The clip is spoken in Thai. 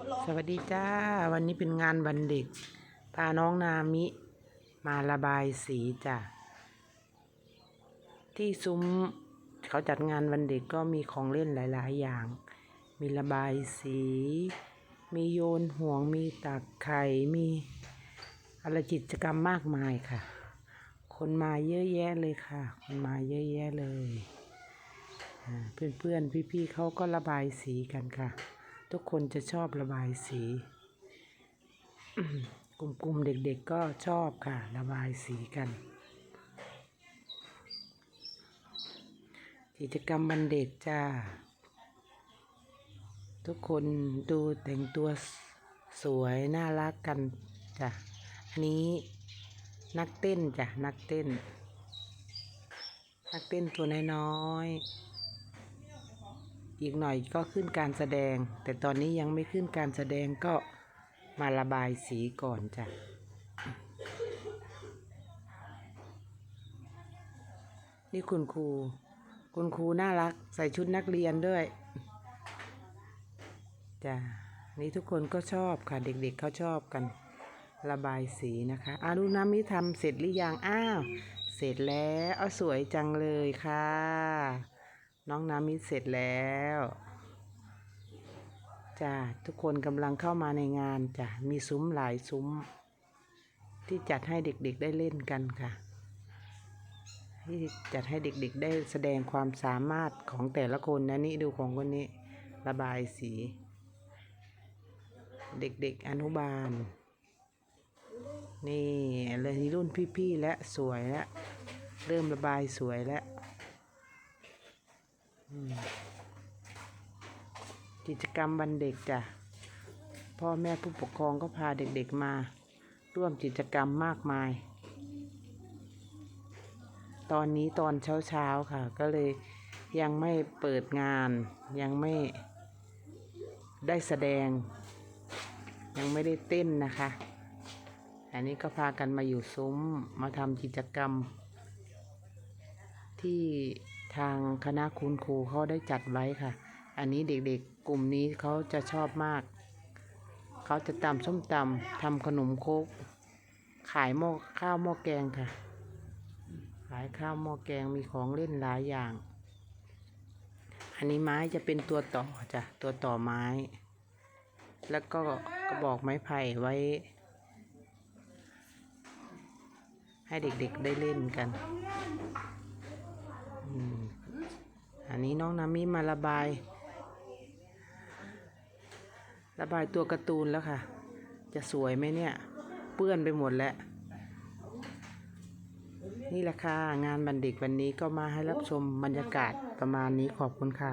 สวัสดีจ้า วันนี้เป็นงานวันเด็ก พาน้องนามิมาระบายสีจ้ะ ที่ซุ้มเขาจัดงานวันเด็กก็มีของเล่นหลาย ๆ อย่าง มีระบายสี มีโยนห่วง มีตักไข่ มีอะไรกิจกรรมมากมายค่ะ คนมาเยอะแยะเลยค่ะ คนมาเยอะแยะเลยอ่าเพื่อนๆ พี่ๆเขาก็ระบายสีกันค่ะ ทุกคนจะชอบระบายสีกลุ่มๆเด็กๆก็ชอบค่ะ ระบายสีกัน กิจกรรมวันเด็กจ้า ทุกคนดูแต่งตัวสวยน่ารักกันจ้ะอันนี้นักเต้นจ้ะนักเต้น นักเต้นตัวน้อยๆ อีกหน่อยก็ขึ้นการแสดง แต่ตอนนี้ยังไม่ขึ้นการแสดงก็มาระบายสีก่อนจ้ะนี่คุณครู คุณครูน่ารักใส่ชุดนักเรียนด้วยจ้ะนี่ทุกคนก็ชอบค่ะเด็กๆเขาชอบกันระบายสีนะคะอารุนามิทำเสร็จหรือยัง อ้าว เสร็จแล้ว เอาสวยจังเลยค่ะ น้องนามิเสร็จแล้วจ้ะทุกคนกำลังเข้ามาในงานจ้ะมีซุ้มหลายซุ้ม ที่จัดให้เด็กๆได้เล่นกันค่ะที่จัดให้เด็กๆได้แสดงความสามารถของแต่ละคนนะนี่ดูของคนนี้ระบายสี เด็กๆอนุบาล นี่เลยรุ่นพี่ๆและสวยแล้วเริ่มระบายสวยแล้ว กิจกรรมวันเด็กจ้ะ พ่อแม่ผู้ปกครองก็พาเด็กๆมา ร่วมกิจกรรมมากมาย ตอนนี้ตอนเช้าๆค่ะ ก็เลยยังไม่เปิดงาน ยังไม่ได้แสดง ยังไม่ได้เต้นนะคะ อันนี้ก็พากันมาอยู่ซุ้มมาทำกิจกรรมที่ ทางคณะคุณครูเขาได้จัดไว้ค่ะ อันนี้เด็กๆกลุ่มนี้เขาจะชอบมาก เขาจะตำส้มตำทำขนมโคกขายหม้อข้าวหม้อแกงค่ะ ขายข้าวหม้อแกงมีของเล่นหลายอย่าง อันนี้ไม้จะเป็นตัวต่อจ้ะตัวต่อไม้ แล้วก็กระบอกไม้ไผ่ไว้ ให้เด็กๆได้เล่นกัน น้องนามิมาระบาย ระบายตัวการ์ตูนแล้วค่ะ จะสวยไหมเนี่ย เปื้อนไปหมดแล้ว นี่แหละค่ะ งานบันเด็กวันนี้ก็มาให้รับชมบรรยากาศประมาณนี้ขอบคุณค่ะ